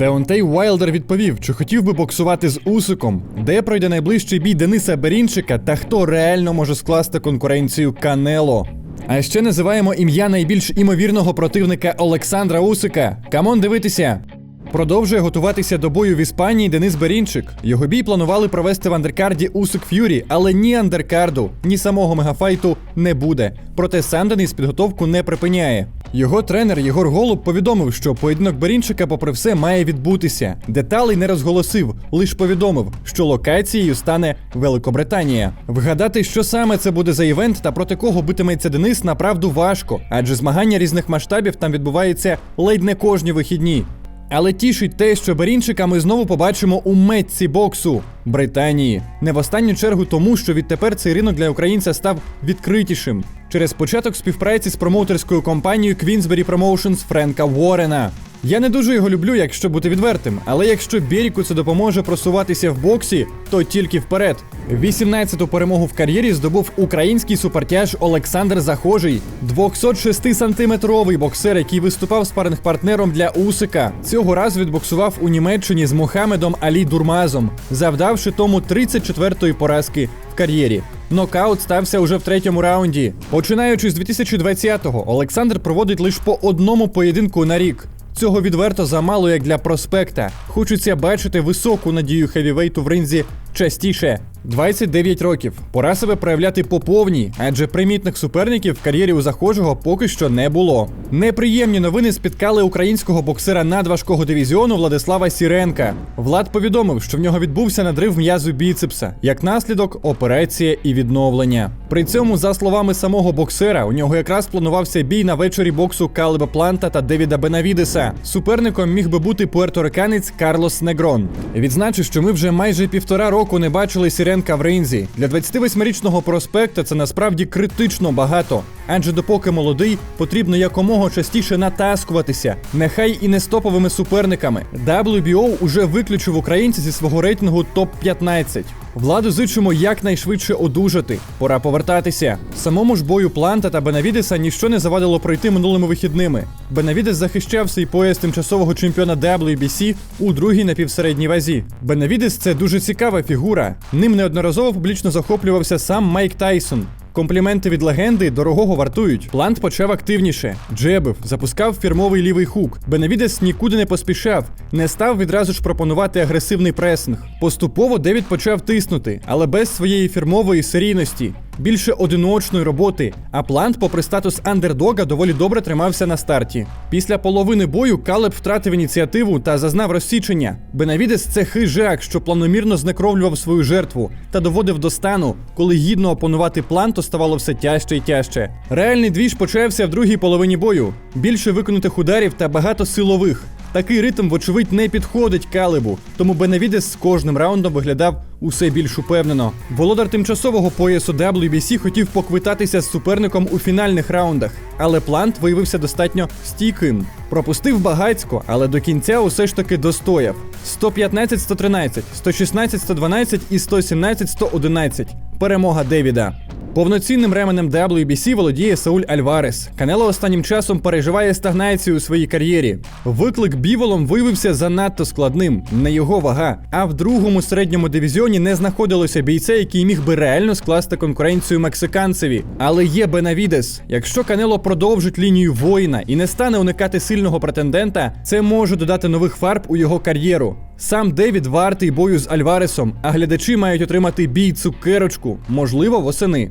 Деонтей Уайлдер відповів, чи хотів би боксувати з Усиком, де пройде найближчий бій Дениса Берінчика та хто реально може скласти конкуренцію Канело. А ще називаємо ім'я найбільш імовірного противника Олександра Усика. Камон дивитися! Продовжує готуватися до бою в Іспанії Денис Берінчик. Його бій планували провести в андеркарді Усик Ф'юрі, але ні андеркарду, ні самого мегафайту не буде. Проте сам Денис підготовку не припиняє. Його тренер Єгор Голуб повідомив, що поєдинок Берінчика, попри все, має відбутися. Деталей не розголосив, лише повідомив, що локацією стане Великобританія. Вгадати, що саме це буде за івент та проти кого битиметься Денис, направду важко, адже змагання різних масштабів там відбуваються ледь не кожні вихідні. Але тішить те, що Берінчика ми знову побачимо у метці боксу Британії. Не в останню чергу тому, що відтепер цей ринок для українця став відкритішим через початок співпраці з промоутерською компанією Queensberry Promotions Френка Уоррена. Я не дуже його люблю, якщо бути відвертим, але якщо Беріку це допоможе просуватися в боксі, то тільки вперед. 18-ту перемогу в кар'єрі здобув український супертяж Олександр Захожий, 206-сантиметровий боксер, який виступав спаринг-партнером для Усика. Цього разу відбоксував у Німеччині з Мухамедом Алі Дурмазом, завдавши тому 34-ї поразки в кар'єрі. Нокаут стався уже в третьому раунді. Починаючи з 2020-го, Олександр проводить лише по одному поєдинку на рік. Цього відверто замало як для проспекта. Хочеться бачити високу надію хевівейту в ринзі частіше. 29 років. Пора себе проявляти по повній, адже примітних суперників в кар'єрі у захожого поки що не було. Неприємні новини спіткали українського боксера надважкого дивізіону Владислава Сіренка. Влад повідомив, що в нього відбувся надрив м'язу біцепса, як наслідок операція і відновлення. При цьому, за словами самого боксера, у нього якраз планувався бій на вечорі боксу Калеба Планта та Девіда Бенавідеса. Суперником міг би бути пуерториканець Карлос Негрон. Відзначу, що ми вже майже півтора року не бачили Сіренка в ринзі. Для 28-річного проспекта це насправді критично багато. Адже допоки молодий, потрібно якомога частіше натаскуватися, нехай і не з топовими суперниками. WBO уже виключив українця зі свого рейтингу топ-15. Владу зичимо якнайшвидше одужати. Пора повертатися. Самому ж бою Планта та Бенавідеса ніщо не завадило пройти минулими вихідними. Бенавідес захищав свій пояс тимчасового чемпіона WBC у другій напівсередній вазі. Бенавідес це дуже цікава фігура. Ним неодноразово публічно захоплювався сам Майк Тайсон. Компліменти від легенди дорогого вартують. Плант почав активніше, джебив, запускав фірмовий лівий хук. Беневідес нікуди не поспішав, не став відразу ж пропонувати агресивний пресинг. Поступово Девід почав тиснути, але без своєї фірмової серійності. Більше одиночної роботи, а Плант, попри статус андердога, доволі добре тримався на старті. Після половини бою Калеб втратив ініціативу та зазнав розсічення. Бенавідес це хижак, що планомірно знекровлював свою жертву та доводив до стану, коли гідно опанувати планту ставало все тяжче і тяжче. Реальний двіж почався в другій половині бою. Більше виконутих ударів та багато силових. Такий ритм, вочевидь, не підходить Калибу, тому Бенавідес з кожним раундом виглядав усе більш упевнено. Володар тимчасового поясу WBC хотів поквитатися з суперником у фінальних раундах, але плант виявився достатньо стійким. Пропустив багацько, але до кінця усе ж таки достояв. 115-113, 116-112 і 117-111. Перемога Девіда. Повноцінним ременем WBC володіє Сауль Альварес. Канело останнім часом переживає стагнацію у своїй кар'єрі. Виклик біволом виявився занадто складним, не його вага. А в другому середньому дивізіоні не знаходилося бійця, який міг би реально скласти конкуренцію мексиканцеві. Але є Бенавідес. Якщо Канело продовжить лінію воїна і не стане уникати сильного претендента, це може додати нових фарб у його кар'єру. Сам Девід вартий бою з Альваресом, а глядачі мають отримати бій цукерочку, можливо, восени.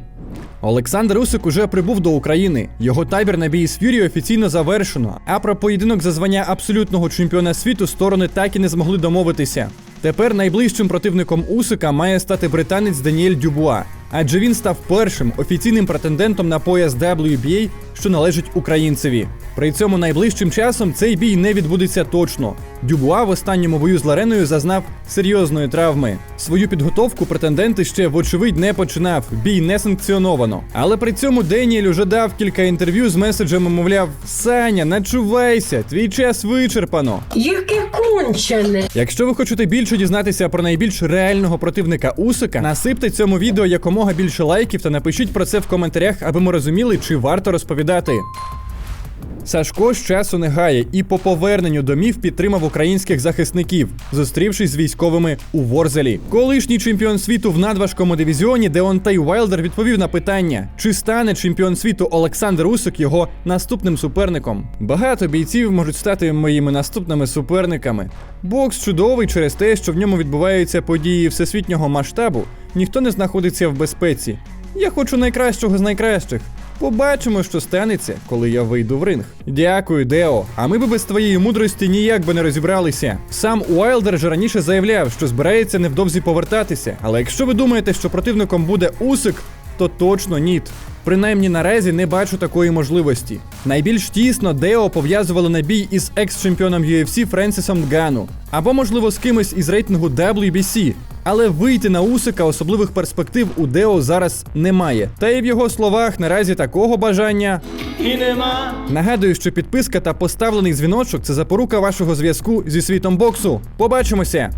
Олександр Усик уже прибув до України. Його табір на бій з Ф'юрі офіційно завершено. А про поєдинок за звання абсолютного чемпіона світу сторони так і не змогли домовитися. Тепер найближчим противником Усика має стати британець Даніель Дюбуа, адже він став першим офіційним претендентом на пояс WBA, що належить українцеві. При цьому найближчим часом цей бій не відбудеться точно. Дюбуа в останньому бою з Лареною зазнав серйозної травми. Свою підготовку претендент ще вочевидь не починав, бій не санкціоновано. Але при цьому Деніель уже дав кілька інтерв'ю з меседжами, мовляв: Саня, начувайся, твій час вичерпано. Яке кончене. Якщо ви хочете більше дізнатися про найбільш реального противника Усика, насипте цьому відео якомога більше лайків та напишіть про це в коментарях, аби ми розуміли, чи варто розповідати. Сашко з часу не гає і по поверненню домів підтримав українських захисників, зустрівшись з військовими у Ворзелі. Колишній чемпіон світу в надважкому дивізіоні Деонтей Уайлдер відповів на питання, чи стане чемпіон світу Олександр Усик його наступним суперником. Багато бійців можуть стати моїми наступними суперниками. Бокс чудовий через те, що в ньому відбуваються події всесвітнього масштабу. Ніхто не знаходиться в безпеці. Я хочу найкращого з найкращих. Побачимо, що станеться, коли я вийду в ринг. Дякую, Део. А ми би без твоєї мудрості ніяк би не розібралися. Сам Уайлдер же раніше заявляв, що збирається невдовзі повертатися. Але якщо ви думаєте, що противником буде Усик, то точно ніт. Принаймні наразі не бачу такої можливості. Найбільш тісно Део пов'язували на бій із екс-чемпіоном UFC Френсісом Гану, або, можливо, з кимось із рейтингу WBC. Але вийти на Усика особливих перспектив у Део зараз немає. Та й в його словах наразі такого бажання. І нема. Нагадую, що підписка та поставлений дзвіночок це запорука вашого зв'язку зі світом боксу. Побачимося!